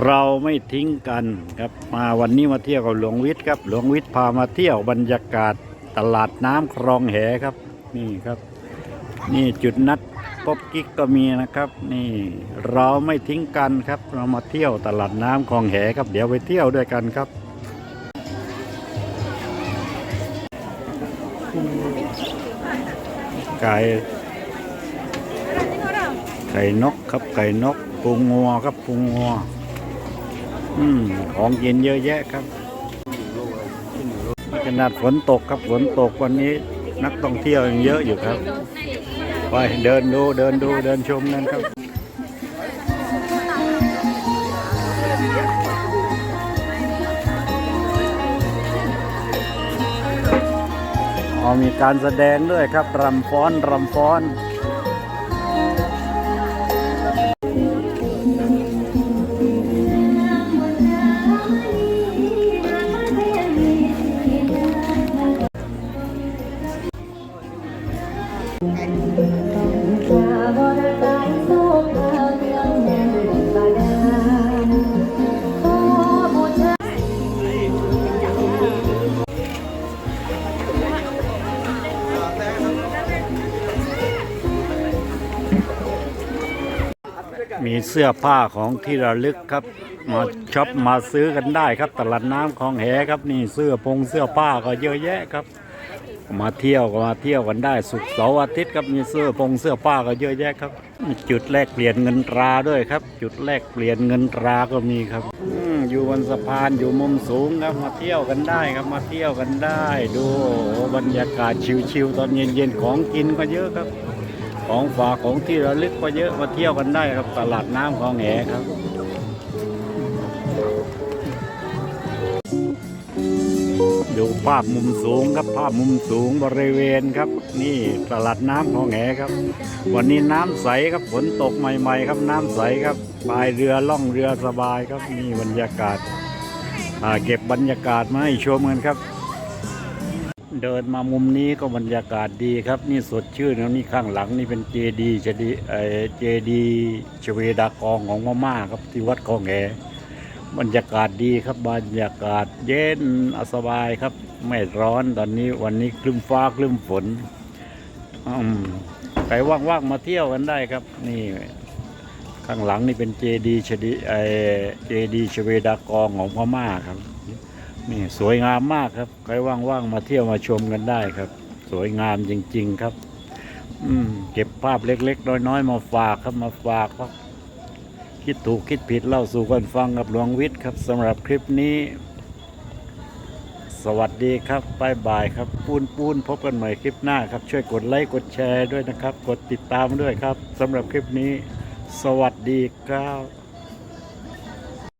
เราไม่ทิ้งกันครับมาวันนี้มาเที่ยวกับหลวงวิทย์ครับ หลวงวิทย์พามาเที่ยวบรรยากาศตลาดน้ำคลองแหครับ นี่ครับ นี่จุดนัดพบกิ๊กก็มีนะครับ นี่เราไม่ทิ้งกันครับ เรามาเที่ยวตลาดน้ำคลองแหครับ เดี๋ยวไปเที่ยวด้วยกันครับไก่ไก่นกครับไก่นกปูงัวครับปูงัว อืมของกินเยอะแยะครับ ขนาดฝนตกครับฝนตกวันนี้นักท่องเที่ยวยังเยอะอยู่ครับ ไปเดินดูเดินดูเดินชมกันครับอ๋อมีการแสดงด้วยครับรำฟ้อนรำฟ้อน มีเสื้อผ้าของที่ระลึกครับ มาช็อปมาซื้อกันได้ครับ ตลาดน้ำคลองแหครับ นี่เสื้อพงเสื้อผ้าก็เยอะแยะครับ มาเที่ยวก็มาเที่ยวกันได้สุกเสาร์อาทิตย์ครับมีเสื้อพงเสื้อผ้าก็เยอะแยะครับ จุดแลกเปลี่ยนเงินตราด้วยครับ จุดแลกเปลี่ยนเงินตราก็มีครับอยู่บนสะพานอยู่มุมสูงครับมาเที่ยวกันได้ครับมาเที่ยวกันได้ ดูบรรยากาศชิวๆตอนเย็นๆของกินก็เยอะครับ ของฝากของที่ระลึกก็เยอะมาเที่ยวกันได้ครับตลาดน้ำคลองแหครับ ดูภาพมุมสูงครับภาพมุมสูงบริเวณครับ นี่ตลาดน้ำคลองแหครับ วันนี้น้ำใสครับฝนตกใหม่ๆ ครับน้ำใสครับพายเรือล่องเรือสบายครับนี่บรรยากาศาเก็บบรรยากาศมาให้ชมกันครับ เดินมามุมนี้ก็บรรยากาศดีครับ นี่สดชื่นแล้วนี่ข้างหลังนี่เป็นเจดีย์เจดีย์เจดีย์ชเวดากองของม่าครับที่วัดคลองแห บรรยากาศดีครับบรรยากาศเย็นสบายครับ ไม่ร้อนตอนนี้วันนี้คลึ้มฟ้าคลึ้มฝนใครว่างๆมาเที่ยวกันได้ครับ นี่ข้างหลังนี่เป็นเจดีชดีเอเจดีชเวดากองของพม่าครับ นี่สวยงามมากครับ ใครว่างๆมาเที่ยวมาชมกันได้ครับ สวยงามจริง ๆครับ อืมเก็บภาพเล็ก ๆ น้อยๆมาฝากครับมาฝากครับ คิดถูกคิดผิดเล่าสู่กันฟังกับหลวงวิทย์ครับสำหรับคลิปนี้ สวัสดีครับบายบายครับ ปูนปูนพบกันใหม่คลิปหน้าครับ ช่วยกดไลค์กดแชร์ด้วยนะครับ กดติดตามด้วยครับสำหรับคลิปนี้ สวัสดีครับ